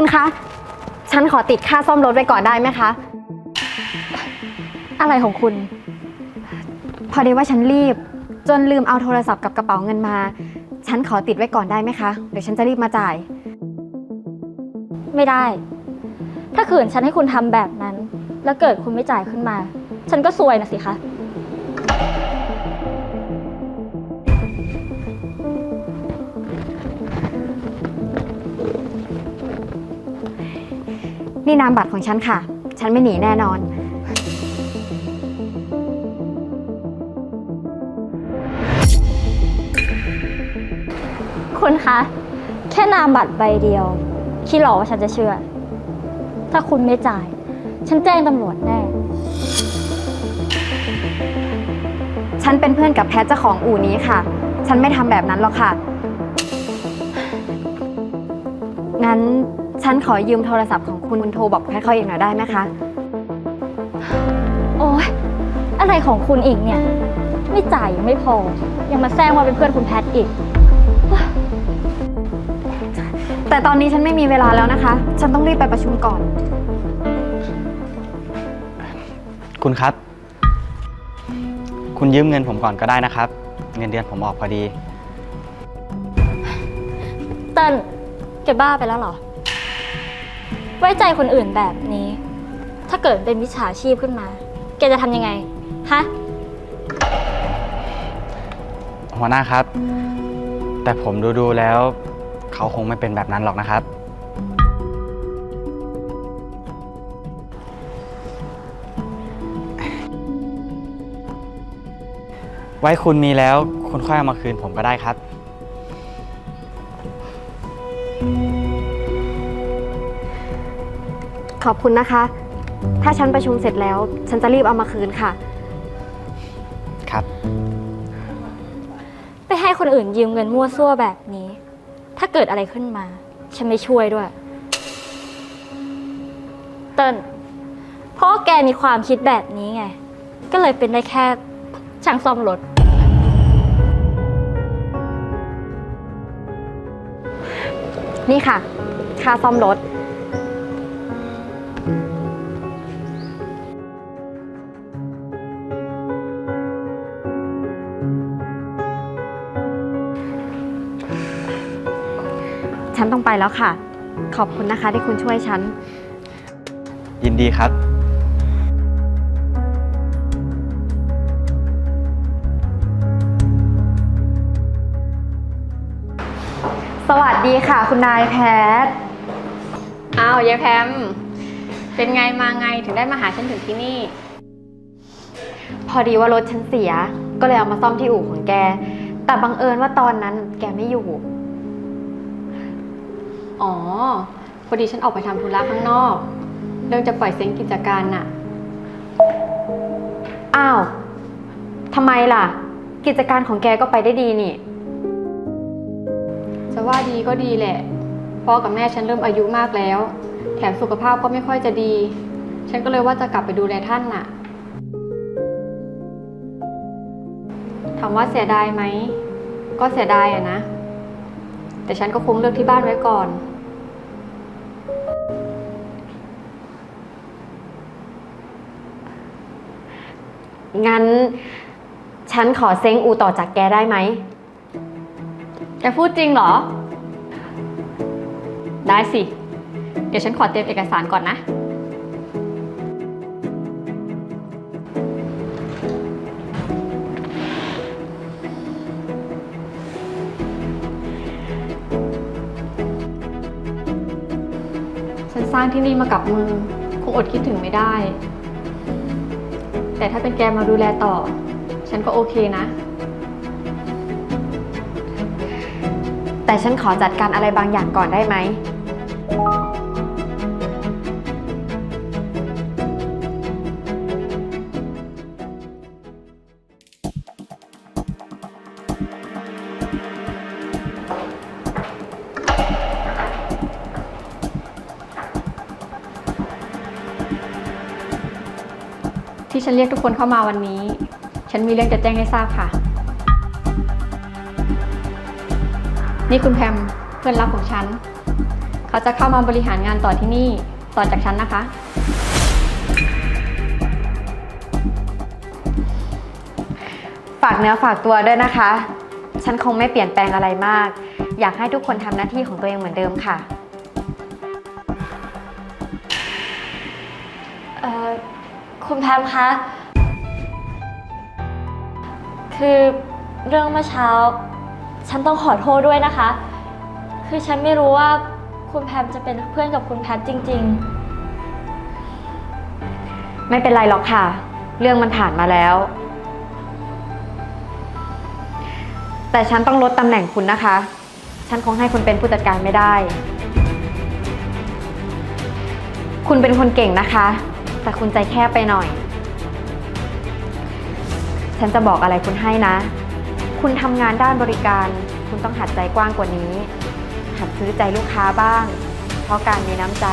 คุณคะ ฉันขอติดค่าซ่อมรถไว้ก่อนได้ไหมคะ อะไรของคุณ พอดีว่าฉันรีบ จนลืมเอาโทรศัพท์กับกระเป๋าเงินมา ฉันขอติดไว้ก่อนได้ไหมคะ เดี๋ยวฉันจะรีบมาจ่าย ไม่ได้ ถ้าขืนฉันให้คุณทำแบบนั้น แล้วเกิดคุณไม่จ่ายขึ้นมา ฉันก็ซวยนะสิคะ นี่นามบัตรของฉันค่ะ ฉันไม่หนีแน่นอน คุณคะ แค่นามบัตรใบเดียว คิดเหรอว่าฉันจะเชื่อ ถ้าคุณไม่จ่าย ฉันแจ้งตำรวจแน่ ฉันเป็นเพื่อนกับแพทเจ้าของอู่นี้ค่ะ ฉันไม่ทำแบบนั้นหรอกค่ะ งั้น ฉันขอยืมโทรศัพท์ของคุณโทรบอกแพทเขาอีกหน่อยได้ไหมคะ โอ๊ยอะไรของคุณอีกเนี่ย ไม่จ่ายยังไม่พอ ยังมาแซงว่าเป็นเพื่อนคุณแพทอีก แต่ตอนนี้ฉันไม่มีเวลาแล้วนะคะ ฉันต้องรีบไปประชุมก่อน คุณครับ คุณยืมเงินผมก่อนก็ได้นะครับ เงินเดือนผมออกพอดี เติ้ลแกบ้าไปแล้วเหรอ ไว้ใจคนอื่นแบบนี้ ถ้าเกิดเป็นมิจฉาชีพขึ้นมา แกจะทำยังไง ฮะ หัวหน้าครับ แต่ผมดูดูๆแล้ว เขาคงไม่เป็นแบบนั้นหรอกนะครับ ไว้คุณมีแล้ว คุณค่อยเอามาคืนผมก็ได้ครับ อบคุณนะคะ ถ้าฉันประชุมเสร็จแล้ว ฉันจะรีบเอามาคืนค่ะ ครับ ไปให้คนอื่นยืมเงินมั่วซั่วแบบนี้ ถ้าเกิดอะไรขึ้นมา ฉันไม่ช่วยด้วย เติ้ลเพราะว่าแกมีความคิดแบบนี้ไง ก็เลยเป็นได้แค่ช่างซ่อมรถ นี่ค่ะ ค่าซ่อมรถ ฉันต้องไปแล้วค่ะ ขอบคุณนะคะที่คุณช่วยฉัน ยินดีครับ สวัสดีค่ะ คุณนายแพทย์ อ้าวยายแพม เป็นไงมาไงถึงได้มาหาฉันถึงที่นี่ พอดีว่ารถฉันเสีย ก็เลยเอามาซ่อมที่อู่ของแก แต่บังเอิญว่าตอนนั้นแกไม่อยู่ อ๋อ พอดีฉันออกไปทำธุระข้างนอก เรื่องจะปล่อยเซ็งกิจการน่ะ อ้าว ทำไมล่ะ กิจการของแกก็ไปได้ดีนี่ จะว่าดีก็ดีแหละ พ่อกับแม่ฉันเริ่มอายุมากแล้ว แถมสุขภาพก็ไม่ค่อยจะดี ฉันก็เลยว่าจะกลับไปดูแลท่านน่ะ ถามว่าเสียดายไหม ก็เสียดายอะนะ แต่ฉันก็คงเลือกที่บ้านไว้ก่อน งั้น ฉันขอเซ้งอูต่อจากแกได้ไหม แกพูดจริงเหรอ ได้สิ เดี๋ยวฉันขอเตรียมเอกสารก่อนนะ ฉันสร้างที่นี่มากับมือ คงอดคิดถึงไม่ได้ แต่ถ้าเป็นแกมาดูแลต่อ ฉันก็โอเคนะ แต่ฉันขอจัดการอะไรบางอย่างก่อนได้ไหม ฉันเรียกทุกคนเข้ามาวันนี้ ฉันมีเรื่องจะแจ้งให้ทราบค่ะ นี่คุณแพมเพื่อนรักของฉัน เขาจะเข้ามาบริหารงานต่อที่นี่ต่อจากฉันนะคะ ฝากเนื้อฝากตัวด้วยนะคะ ฉันคงไม่เปลี่ยนแปลงอะไรมาก อยากให้ทุกคนทำหน้าที่ของตัวเองเหมือนเดิมค่ะ คุณแพมคะ คือเรื่องเมื่อเช้า ฉันต้องขอโทษด้วยนะคะ คือฉันไม่รู้ว่าคุณแพมจะเป็นเพื่อนกับคุณแพทจริง ไม่เป็นไรหรอกค่ะ เรื่องมันผ่านมาแล้ว แต่ฉันต้องลดตำแหน่งคุณนะคะ ฉันคงให้คุณเป็นผู้จัดการไม่ได้ คุณเป็นคนเก่งนะคะ แต่คุณใจแคบไปหน่อย ฉันจะบอกอะไรคุณให้นะ คุณทำงานด้านบริการ คุณต้องหัดใจกว้างกว่านี้ หัดซื้อใจลูกค้าบ้าง เพราะการมีน้ำใจ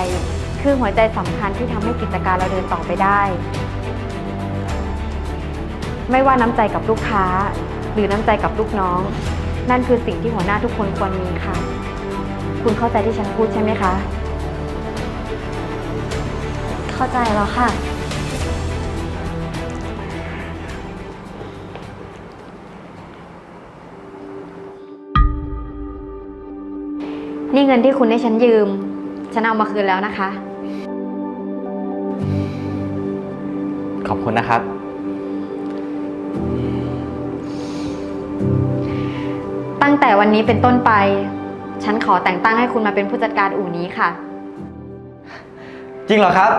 คือหัวใจสำคัญที่ทำให้กิจการเราเดินต่อไปได้ ไม่ว่าน้ำใจกับลูกค้า หรือน้ำใจกับลูกน้อง นั่นคือสิ่งที่หัวหน้าทุกคนควรมีค่ะ คุณเข้าใจที่ฉันพูดใช่ไหมคะ เข้าใจแล้วค่ะ นี่เงินที่คุณให้ฉันยืม ฉันเอามาคืนแล้วนะคะ ขอบคุณนะครับ ตั้งแต่วันนี้เป็นต้นไป ฉันขอแต่งตั้งให้คุณมาเป็นผู้จัดการอู่นี้ค่ะ จริงเหรอครับ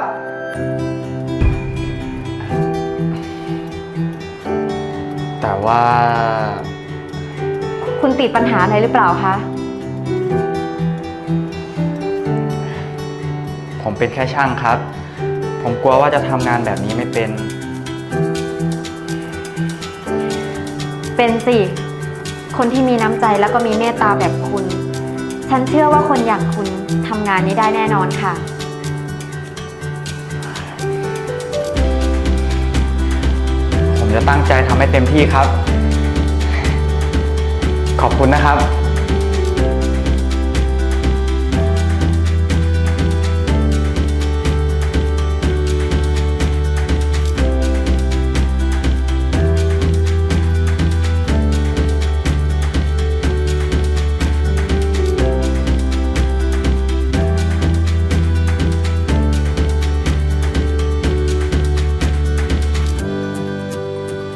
แต่ว่า คุณติดปัญหาอะไรหรือเปล่าคะ ผมเป็นแค่ช่างครับ ผมกลัวว่าจะทำงานแบบนี้ไม่เป็น เป็นสิ คนที่มีน้ำใจแล้วก็มีเมตตาแบบคุณ ฉันเชื่อว่าคนอย่างคุณทำงานนี้ได้แน่นอนค่ะ จะตั้งใจทำให้เต็มที่ครับ ขอบคุณนะครับ